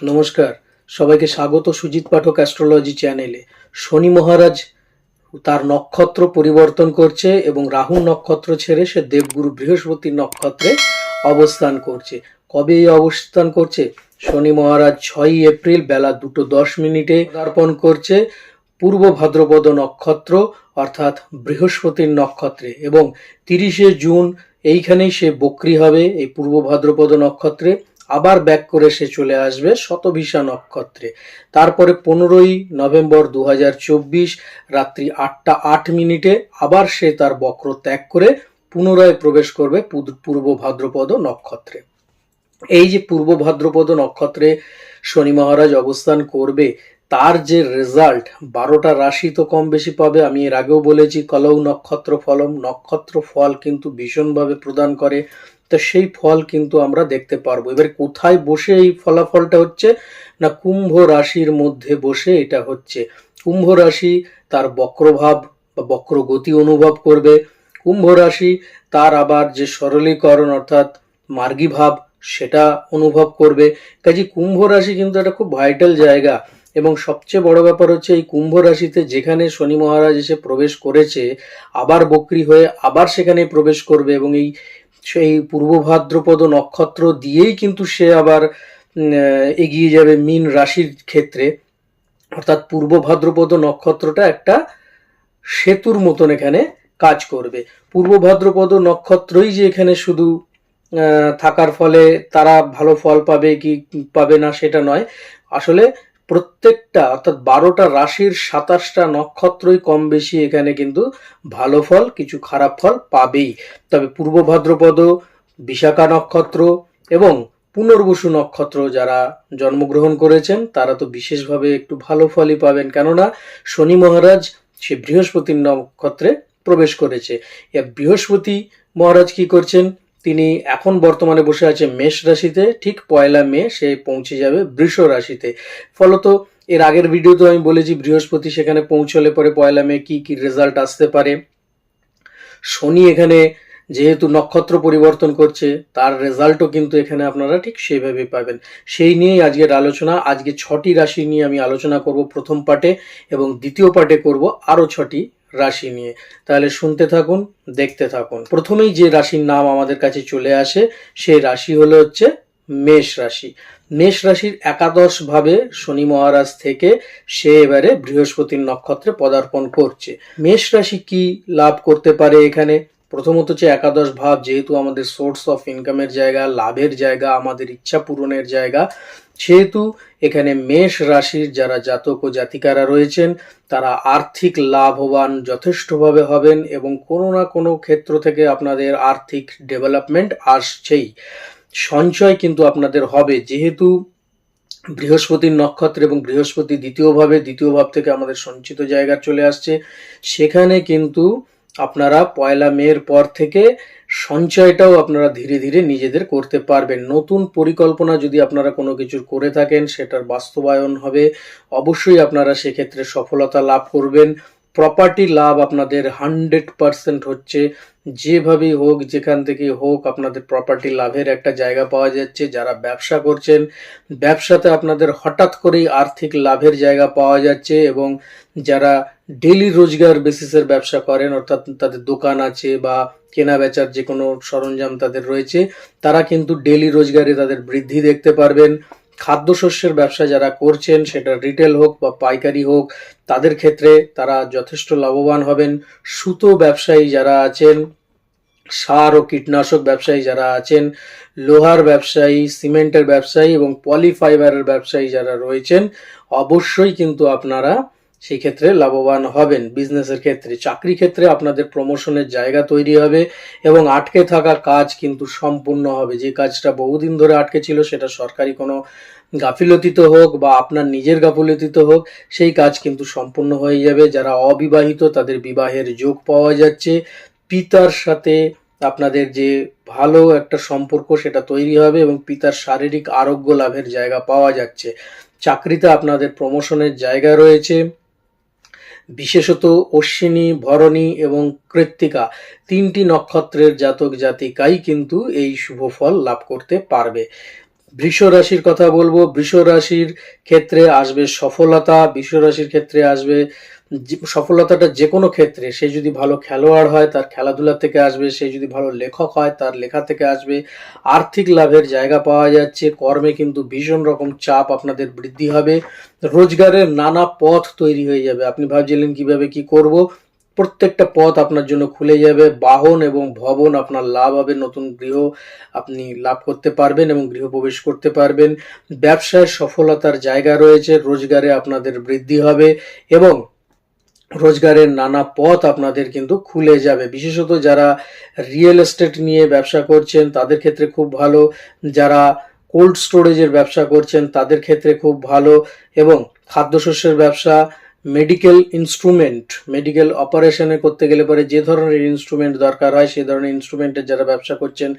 নমস্কার। সবাইকে স্বাগত সুজিত পাঠক অ্যাস্ট্রোলজি চ্যানেলে শনি মহারাজ তার নক্ষত্র পরিবর্তন করছে এবং রাহু নক্ষত্র ছেড়ে সে দেবগুরু বৃহস্পতির নক্ষত্রে অবস্থান করছে। কবে এই অবস্থান করছে? শনি মহারাজ ছয়ই এপ্রিল বেলা দুটো দশ মিনিটে পদার্পণ করছে পূর্ব ভাদ্রপদ নক্ষত্র, অর্থাৎ বৃহস্পতির নক্ষত্রে। এবং তিরিশে জুন এইখানেই সে বক্রি হবে এই পূর্ব ভাদ্রপদ নক্ষত্রে। আবার ব্যাক করে সে চলে আসবে শতভিসা নক্ষত্রে। তারপরে পনেরোই নভেম্বর দু হাজার চব্বিশ রাত্রি আটটা আট মিনিটে আবার সে তার বক্র ত্যাগ করে পুনরায় প্রবেশ করবে পূর্ব ভাদ্রপদ নক্ষত্রে। এই যে পূর্ব ভাদ্রপদ নক্ষত্রে শনি মহারাজ অবস্থান করবে, তার যে রেজাল্ট বারোটা রাশি তো কম বেশি পাবে, আমি এর আগেও বলেছি কলৌ নক্ষত্র ফলম, নক্ষত্র ফল কিন্তু ভীষণভাবে প্রদান করে। তো সেই ফল কিন্তু আমরা দেখতে পারব। এবার কোথায় বসে এই ফলাফলটা হচ্ছে না কুম্ভ রাশির মধ্যে বসে এটা হচ্ছে? কুম্ভ রাশি তার বক্রভাব বা বক্র গতি অনুভব করবে। কুম্ভ রাশি তার আবার যে সরলীকরণ অর্থাৎ মার্গী ভাব সেটা অনুভব করবে। কাজে কুম্ভ রাশি কিন্তু একটা খুব ভাইটাল জায়গা এবং সবচেয়ে বড় ব্যাপার হচ্ছে এই কুম্ভ রাশিতে যেখানে শনি মহারাজ এসে প্রবেশ করেছে, আবার বক্রি হয়ে আবার সেখানে প্রবেশ করবে এবং এই সেই পূর্ব ভাদ্রপদ নক্ষত্র দিয়েই কিন্তু সে আবার এগিয়ে যাবে মীন রাশির ক্ষেত্রে। অর্থাৎ পূর্ব ভাদ্রপদ নক্ষত্রটা একটা সেতুর মতন এখানে কাজ করবে। পূর্ব ভাদ্রপদ নক্ষত্রই যে এখানে শুধু থাকার ফলে তারা ভালো ফল পাবে কি পাবে না সেটা নয়। আসলে প্রত্যেকটা, অর্থাৎ বারোটা রাশির সাতাশটা নক্ষত্রই কম বেশি এখানে কিন্তু ভালো ফল, কিছু খারাপ ফল পাবেই। তবে পূর্ব ভাদ্রপদ, বিশাখা নক্ষত্র এবং পুনর্বসু নক্ষত্র যারা জন্মগ্রহণ করেছেন, তারা তো বিশেষভাবে একটু ভালো ফলই পাবেন। কেননা শনি মহারাজ সে বৃহস্পতির নক্ষত্রে প্রবেশ করেছে। বৃহস্পতি মহারাজ কি করছেন? তিনি এখন বর্তমানে বসে আছে মেষ রাশিতে, ঠিক পয়লা মে সে পৌঁছে যাবে বৃষ রাশিতে। ফলত এর আগের ভিডিওতে আমি বলেছি, বৃহস্পতি সেখানে পৌঁছলে পরে পয়লা মে কি কি রেজাল্ট আসতে পারে। শনি এখানে যেহেতু নক্ষত্র পরিবর্তন করছে, তার রেজাল্টও কিন্তু এখানে আপনারা ঠিক সেভাবে পাবেন। সেই নিয়েই আজকের আলোচনা। আজকে ছটি রাশি নিয়ে আমি আলোচনা করব প্রথম পার্টে এবং দ্বিতীয় পার্টে করব আরও ছটি। রাশি নিয়ে। তাহলে শুনতে থাকুন, দেখতে থাকুন। প্রথমেই যে রাশির নাম আমাদের কাছে চলে আসে, সেই রাশি হলো হচ্ছে মেষ রাশি। মেষ রাশির একাদশ ভাবে শনি মহারাজ থেকে সে এবারে বৃহস্পতির নক্ষত্রে পদার্পণ করছে। মেষ রাশি কি লাভ করতে পারে এখানে? প্রথমত হচ্ছে একাদশ ভাব, যেহেতু আমাদের সোর্স অফ ইনকামের জায়গা, লাভের জায়গা, আমাদের ইচ্ছা পূরণের জায়গা সেহেতু এখানে মেষ রাশির যারা জাতক ও জাতিকারা রয়েছেন, তারা আর্থিক লাভবান যথেষ্টভাবে হবেন এবং কোনো না কোনো ক্ষেত্র থেকে আপনাদের আর্থিক ডেভেলপমেন্ট আসছেই। সঞ্চয় কিন্তু আপনাদের হবে, যেহেতু বৃহস্পতির নক্ষত্র এবং বৃহস্পতি দ্বিতীয়ভাবে দ্বিতীয় ভাব থেকে আমাদের সঞ্চিত জায়গা চলে আসছে। সেখানে কিন্তু আপনারা পয়লা মের পর থেকে সঞ্চয়টাও আপনারা ধীরে ধীরে নিজেদের করতে পারবেন। নতুন পরিকল্পনা যদি আপনারা কোনো কিছুর করে থাকেন, সেটার বাস্তবায়ন হবে। অবশ্যই আপনারা সেক্ষেত্রে সফলতা লাভ করবেন। প্রপার্টি লাভ আপনাদের হান্ড্রেড পারসেন্ট হচ্ছে, যেভাবেই হোক, যেখান থেকে হোক আপনাদের প্রপার্টি লাভের একটা জায়গা পাওয়া যাচ্ছে, যারা ব্যবসা করছেন, ব্যবসাতে আপনাদের হঠাৎ করেই আর্থিক লাভের জায়গা পাওয়া যাচ্ছে এবং যারা ডেলি রোজগার বেসিসের ব্যবসা করেন, অর্থাৎ তাদের দোকান আছে বা কেনা বেচার যে কোনো সরঞ্জাম তাদের রয়েছে, তারা কিন্তু ডেলি রোজগারে তাদের বৃদ্ধি দেখতে পারবেন। খাদ্যশস্যের ব্যবসা যারা করছেন, সেটা রিটেল হোক বা পাইকারি হোক, তাদের ক্ষেত্রে তারা যথেষ্ট লাভবান হবেন। সুতো ব্যবসায়ী যারা আছেন, সার ও কীটনাশক ব্যবসায়ী যারা আছেন, লোহার ব্যবসায়ী, সিমেন্টের ব্যবসায়ী এবং পলিফাইবারের ব্যবসায়ী যারা রয়েছেন, অবশ্যই কিন্তু আপনারা সেই ক্ষেত্রে লাভবান হবেন। বিজনেসের ক্ষেত্রে চাকরি ক্ষেত্রে আপনাদের প্রমোশনের জায়গা তৈরি হবে এবং আটকে থাকা কাজ কিন্তু সম্পূর্ণ হবে। যে কাজটা বহুদিন ধরে আটকে ছিল সেটা সরকারি কোনো গাফিলতিতে হোক বা আপনার নিজের গাফিলতিতে হোক, সেই কাজ কিন্তু সম্পূর্ণ হয়ে যাবে। যারা অবিবাহিত তাদের বিবাহের যোগ পাওয়া যাচ্ছে। পিতার সাথে আপনাদের যে ভালো একটা সম্পর্ক সেটা তৈরি হবে এবং পিতার শারীরিক আরোগ্য লাভের জায়গা পাওয়া যাচ্ছে। চাকরিতে আপনাদের প্রমোশনের জায়গা রয়েছে। বিশেষত অশ্বিনী, ভরণী এবং কৃত্তিকা তিনটি নক্ষত্রের জাতক জাতিকাই কিন্তু এই শুভ ফল লাভ করতে পারবে। বৃষ রাশির কথা বলব। বৃষ রাশির ক্ষেত্রে আসবে সফলতা, বৃষ রাশির ক্ষেত্রে আসবে সফলতাটা যে কোনো ক্ষেত্রে, সে যদি ভালো খেলোয়াড় হয়, তার খেলাধুলা থেকে আসবে, সে যদি ভালো লেখক হয়, তার লেখা থেকে আসবে। আর্থিক লাভের জায়গা পাওয়া যাচ্ছে, কর্মে কিন্তু ভীষণ রকম চাপ আপনাদের বৃদ্ধি হবে। রোজগারের নানা পথ তৈরি হয়ে যাবে। আপনি ভাবছিলেন কীভাবে কি করব? প্রত্যেকটা পথ আপনার জন্য খুলে যাবে। বাহন এবং ভবন আপনার লাভ হবে। নতুন গৃহ আপনি লাভ করতে পারবেন এবং গৃহপ্রবেশ করতে পারবেন। ব্যবসায় সফলতার জায়গা রয়েছে। রোজগারে আপনাদের বৃদ্ধি হবে এবং রোজগারের নানা পথ আপনাদের কিন্তু খুলে যাবে। বিশেষত যারা রিয়েল এস্টেট নিয়ে ব্যবসা করছেন, তাদের ক্ষেত্রে খুব ভালো। যারা কোল্ড স্টোরেজের ব্যবসা করছেন, তাদের ক্ষেত্রে খুব ভালো। এবং খাদ্যশস্যের ব্যবসা মেডিকেল ইনস্ট্রুমেন্ট মেডিকেল অপারেশনে করতে গেলে পরে যে ধরনের ইনস্ট্রুমেন্ট দরকার হয় সেই ধরনের ইনস্ট্রুমেন্টের যারা ব্যবসা করছেন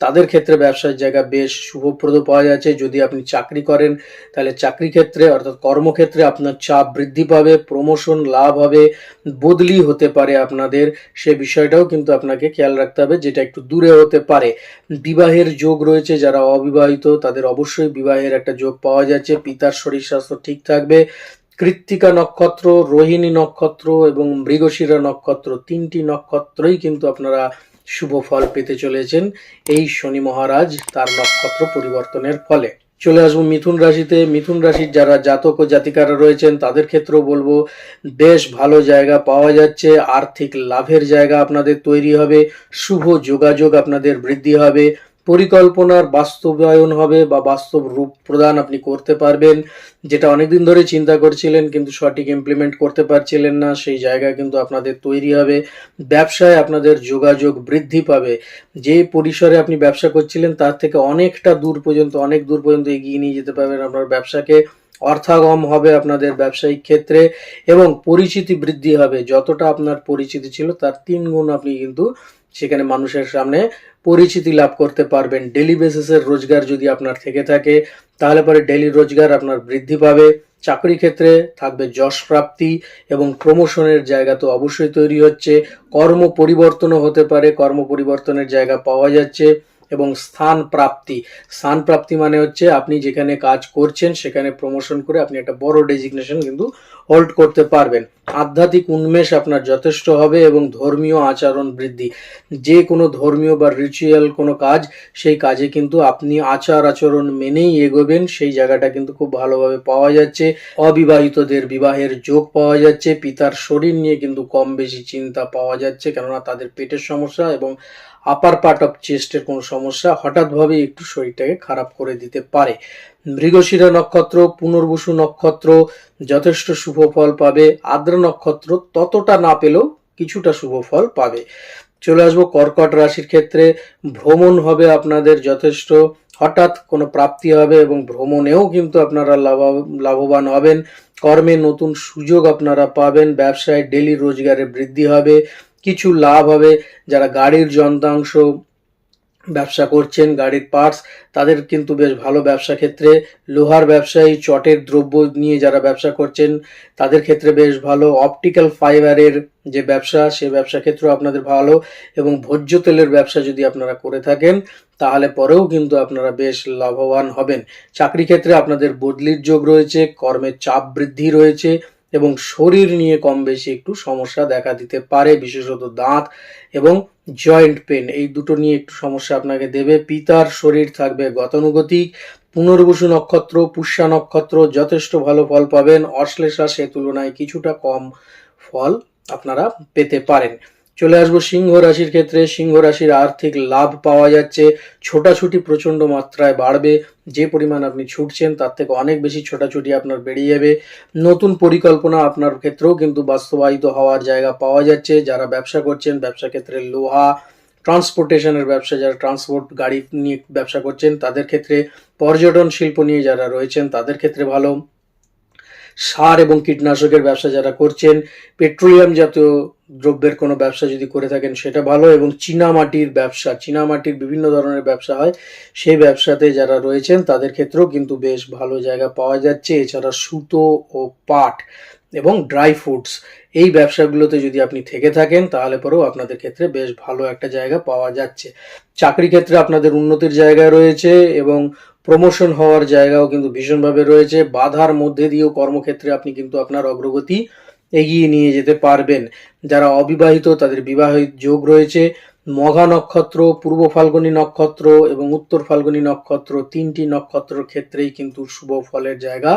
তাদের ক্ষেত্রে ব্যবসার জায়গা বেশ শুভপ্রদ পাওয়া যাচ্ছে। যদি আপনি চাকরি করেন, তাহলে চাকরি ক্ষেত্রে অর্থাৎ কর্মক্ষেত্রে আপনার চাপ বৃদ্ধি পাবে প্রমোশন লাভ হবে, বদলি হতে পারে আপনাদের। সে বিষয়টাও কিন্তু আপনাকে খেয়াল রাখতে হবে, যেটা একটু দূরে হতে পারে। বিবাহের যোগ রয়েছে, যারা অবিবাহিত, তাদের অবশ্যই বিবাহের একটা যোগ পাওয়া যাচ্ছে। পিতার শরীর স্বাস্থ্য ঠিক থাকবে। কৃত্তিকা নক্ষত্র, রোহিণী নক্ষত্র এবং মৃগশিরা নক্ষত্র, তিনটি নক্ষত্রই কিন্তু আপনারা শুভ ফল পেতে চলেছেন এই শনি মহারাজ তার নক্ষত্র পরিবর্তনের ফলে। চলে আসব মিথুন রাশিতে। মিথুন রাশির যারা জাতক ও জাতিকারা রয়েছেন, তাদের ক্ষেত্রেও বলব, বেশ ভালো জায়গা পাওয়া যাচ্ছে, আর্থিক লাভের জায়গা আপনাদের তৈরি হবে, শুভ যোগাযোগ আপনাদের বৃদ্ধি হবে পরিকল্পনার বাস্তবায়ন হবে বা বাস্তব রূপ প্রদান আপনি করতে পারবেন, যেটা অনেকদিন ধরে চিন্তা করছিলেন কিন্তু সঠিক ইমপ্লিমেন্ট করতে পারছিলেন না, সেই জায়গা কিন্তু আপনাদের তৈরি হবে, ব্যবসায় আপনাদের যোগাযোগ বৃদ্ধি পাবে। যে পরিসরে আপনি ব্যবসা করছিলেন, তার থেকে অনেকটা দূর পর্যন্ত, অনেক দূর পর্যন্ত এগিয়ে নিয়ে যেতে পারবেন আপনার ব্যবসাকে। অর্থাগম হবে আপনাদের ব্যবসায়িক ক্ষেত্রে এবং পরিচিতি বৃদ্ধি হবে। যতটা আপনার পরিচিতি ছিল, তার তিন গুণ আপনি কিন্তু সেখানে মানুষের সামনে পরিচিতি লাভ করতে পারবেন। ডেলি বেসিসের রোজগার যদি আপনার থেকে থাকে, তাহলে পরে ডেলি রোজগার আপনার বৃদ্ধি পাবে। চাকরি ক্ষেত্রে থাকবে যশ প্রাপ্তি এবং প্রমোশনের জায়গা তো অবশ্যই তৈরি হচ্ছে। কর্ম পরিবর্তনও হতে পারে, কর্ম পরিবর্তনের জায়গা পাওয়া যাচ্ছে। এবং স্থান প্রাপ্তি। স্থান প্রাপ্তি মানে হচ্ছে আপনি যেখানে কাজ করছেন, সেখানে প্রমোশন করে আপনি একটা বড় ডেজিগনেশন কিন্তু হোল্ড করতে পারবেন। আধ্যাত্মিক উন্মেষ আপনার যথেষ্ট হবে এবং ধর্মীয় আচরণ বৃদ্ধি। যে কোনো ধর্মীয় বা রিচুয়াল কোনো কাজ, সেই কাজে কিন্তু আপনি আচার আচরণ মেনেই এগোবেন, সেই জায়গাটা কিন্তু খুব ভালোভাবে পাওয়া যাচ্ছে। অবিবাহিতদের বিবাহের যোগ পাওয়া যাচ্ছে, পিতার শরীর নিয়ে কিন্তু কম বেশি চিন্তা পাওয়া যাচ্ছে, কেননা তাদের পেটের সমস্যা এবং আপার পার্ট অফ চেস্টের কোনো সমস্যা হঠাৎভাবে একটু শরীরটাকে খারাপ করে দিতে পারে। মৃগশিরা নক্ষত্র, পুনর্বসু নক্ষত্র যথেষ্ট শুভ ফল পাবে। আদ্র নক্ষত্র ততটা না পেলেও কিছুটা শুভ ফল পাবে। চলে আসব কর্কট রাশির ক্ষেত্রে। ভ্রমণ হবে আপনাদের যথেষ্ট। হঠাৎ কোনো প্রাপ্তি হবে এবং ভ্রমণেও কিন্তু আপনারা লাভ, লাভবান হবেন। কর্মে নতুন সুযোগ আপনারা পাবেন। ব্যবসায় ডেলি রোজগারে বৃদ্ধি হবে। কিছু লাভ হবে। যারা গাড়ির যন্ত্রাংশ ব্যবসা করছেন, গাড়ির পার্টস তাদের কিন্তু বেশ ভালো ব্যবসা ক্ষেত্রে। লোহার ব্যবসায়ী, চটের দ্রব্য নিয়ে যারা ব্যবসা করছেন, তাদের ক্ষেত্রে বেশ ভালো। অপটিক্যাল ফাইবারের যে ব্যবসা, সে ব্যবসা ক্ষেত্রেও আপনাদের ভালো। এবং ভোজ্য তেলের ব্যবসা যদি আপনারা করে থাকেন, তাহলে পরেও কিন্তু আপনারা বেশ লাভবান হবেন। চাকরি ক্ষেত্রে আপনাদের বদলির যোগ রয়েছে, কর্মের চাপ বৃদ্ধি রয়েছে। এবং শরীর নিয়ে কম বেশি একটু সমস্যা দেখা দিতে পারে, বিশেষত দাঁত এবং জয়েন্ট পেন এই দুটো নিয়ে একটু সমস্যা আপনাকে দেবে। পিতার শরীর থাকবে গতানুগতিক, পুনর্বসু নক্ষত্র, পুষ্যা নক্ষত্র যথেষ্ট ভালো ফল পাবেন। অশ্লেষা সে তুলনায় কিছুটা কম ফল আপনারা পেতে পারেন। চলে আসব সিংহ রাশির ক্ষেত্রে। সিংহ রাশির আর্থিক লাভ পাওয়া যাচ্ছে। ছোটাছুটি প্রচণ্ড মাত্রায় বাড়বে। যে পরিমাণ আপনি ছুটছেন, তার থেকে অনেক বেশি ছোটাছুটি আপনার বেড়ে যাবে। নতুন পরিকল্পনা আপনার ক্ষেত্রেও কিন্তু বাস্তবায়িত হওয়ার জায়গা পাওয়া যাচ্ছে। যারা ব্যবসা করছেন, ব্যবসা ক্ষেত্রে লোহা, ট্রান্সপোর্টেশনের ব্যবসা, যারা ট্রান্সপোর্ট গাড়ি নিয়ে ব্যবসা করছেন, তাদের ক্ষেত্রে পর্যটন শিল্প নিয়ে যারা রয়েছেন, তাদের ক্ষেত্রে ভালো। সার এবং কীটনাশকের ব্যবসা যারা করছেন, পেট্রোলিয়াম জাতীয় দ্রব্যের কোনো ব্যবসা যদি করে থাকেন, সেটা ভালো এবং চীনামাটির ব্যবসা চীনামাটির বিভিন্ন ধরনের ব্যবসা হয়, সেই ব্যবসাতে যারা রয়েছেন, তাদের ক্ষেত্রেও কিন্তু বেশ ভালো জায়গা পাওয়া যাচ্ছে। এছাড়া সুতো ও পাট এবং ড্রাই ফ্রুটস, এই ব্যবসাগুলোতে যদি আপনি থেকে থাকেন, তাহলে পরেও আপনাদের ক্ষেত্রে বেশ ভালো একটা জায়গা পাওয়া যাচ্ছে। চাকরি ক্ষেত্রে আপনাদের উন্নতির জায়গা রয়েছে এবং প্রমোশন হওয়ার জায়গাও কিন্তু ভীষণভাবে রয়েছে। বাধার মধ্যে দিয়েও কর্মক্ষেত্রে আপনি কিন্তু আপনার অগ্রগতি এগিয়ে নিয়ে যেতে পারবেন। যারা অবিবাহিত, তাদের বিবাহিত যোগ রয়েছে। মঘা নক্ষত্র, পূর্ব ফাল্গুনী নক্ষত্র এবং উত্তর ফাল্গুনী নক্ষত্র তিনটি নক্ষত্রের ক্ষেত্রেই কিন্তু শুভ ফলের জায়গা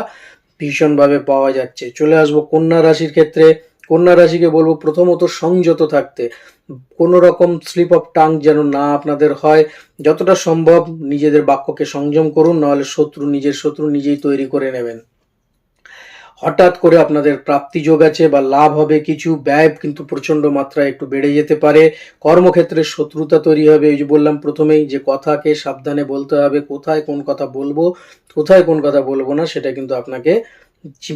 ভীষণভাবে পাওয়া যাচ্ছে। চলে আসব কন্যা রাশির ক্ষেত্রে। কন্যা রাশিকে বলব প্রথমত সংযত থাকতে। কোনো রকম স্লিপ অফ টাং যেন না আপনাদের হয়। যতটা সম্ভব নিজেদের বাক্যকে সংযম করুন, নাহলে শত্রু নিজের শত্রু নিজেই তৈরি করে নেবেন। হঠাৎ করে আপনাদের প্রাপ্তি যোগ আছে বা লাভ হবে, কিছু ব্যয় কিন্তু প্রচণ্ড মাত্রায় একটু বেড়ে যেতে পারে। কর্মক্ষেত্রে শত্রুতা তৈরি হবে, এই যে বললাম প্রথমেই যে কথাকে সাবধানে বলতে হবে, কোথায় কোন কথা বলব, কোথায় কোন কথা বলব না সেটা কিন্তু আপনাকে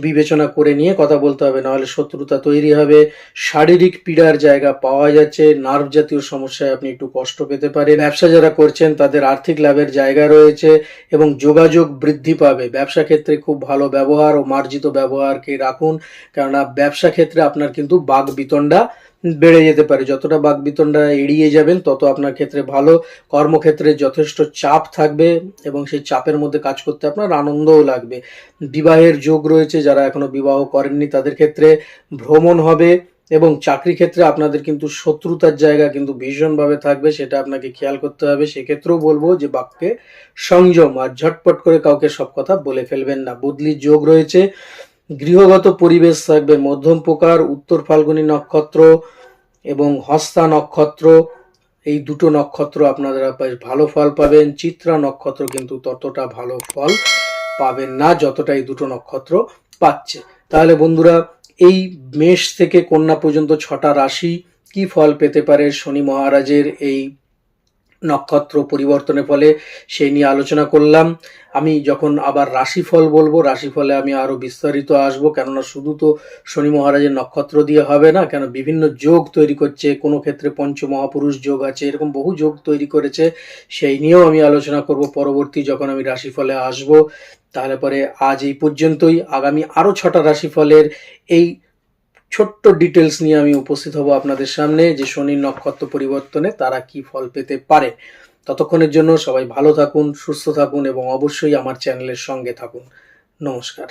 বিবেচনা করে নিয়ে কথা বলতে হবে, নাহলে শত্রুতা তৈরি হবে। শারীরিক পীড়ার জায়গা পাওয়া যাচ্ছে, নার্ভ জাতীয় সমস্যায় আপনি একটু কষ্ট পেতে পারেন। ব্যবসা যারা করছেন, তাদের আর্থিক লাভের জায়গা রয়েছে এবং যোগাযোগ বৃদ্ধি পাবে। ব্যবসা ক্ষেত্রে খুব ভালো ব্যবহার ও মার্জিত ব্যবহারকে রাখুন, কেননা ব্যবসা ক্ষেত্রে আপনার কিন্তু বাঘ বিতণ্ডা বেড়ে যেতে পারে। যতটা বাঘ বিতণ্ডা এড়িয়ে যাবেন, তত আপনার ক্ষেত্রে ভালো। কর্মক্ষেত্রে যথেষ্ট চাপ থাকবে এবং সেই চাপের মধ্যে কাজ করতে আপনার আনন্দও লাগবে। বিবাহের যোগ রয়েছে, যারা এখনও বিবাহ করেননি, তাদের ক্ষেত্রে ভ্রমণ হবে এবং চাকরি ক্ষেত্রে আপনাদের কিন্তু শত্রুতার জায়গা কিন্তু ভীষণভাবে থাকবে, সেটা আপনাকে খেয়াল করতে হবে। সেক্ষেত্রেও বলব যে বাক্যে সংযম আর ঝটপট করে কাউকে সব কথা বলে ফেলবেন না। বদলির যোগ রয়েছে গৃহগত পরিবেশ থাকবে মধ্যম প্রকার, উত্তর ফাল্গুনী নক্ষত্র এবং হস্তা নক্ষত্র। এই দুটো নক্ষত্র আপনারা ভালো ফল পাবেন। চিত্রা নক্ষত্র কিন্তু ততটা ভালো ফল পাবেন না, যতটা এই দুটো নক্ষত্র পাচ্ছে। তাহলে বন্ধুরা, এই মেষ থেকে কন্যা পর্যন্ত ছটা রাশি কি ফল পেতে পারে শনি মহারাজের এই নক্ষত্র পরিবর্তনের ফলে সেই নিয়ে আলোচনা করলাম। আমি যখন আবার রাশিফল বলব, রাশিফলে আমি আরও বিস্তারিত আসব। কেননা শুধু তো শনি মহারাজের নক্ষত্র দিয়ে হবে না, কেন বিভিন্ন যোগ তৈরি করছে। কোনো ক্ষেত্রে পঞ্চ মহাপুরুষ যোগ আছে, এরকম বহু যোগ তৈরি করেছে। সেই নিয়েও আমি আলোচনা করব। পরবর্তী যখন আমি রাশিফলে আসব, তাহলে পরে আজ এই পর্যন্তই। আগামী আরও ছটা রাশিফলের এই ছোট্ট ডিটেলস নিয়ে আমি উপস্থিত হব আপনাদের সামনে যে শনির নক্ষত্র পরিবর্তনে তারা কি ফল পেতে পারে। ততক্ষণের জন্য সবাই ভালো থাকুন, সুস্থ থাকুন এবং অবশ্যই আমার চ্যানেলের সঙ্গে থাকুন। নমস্কার।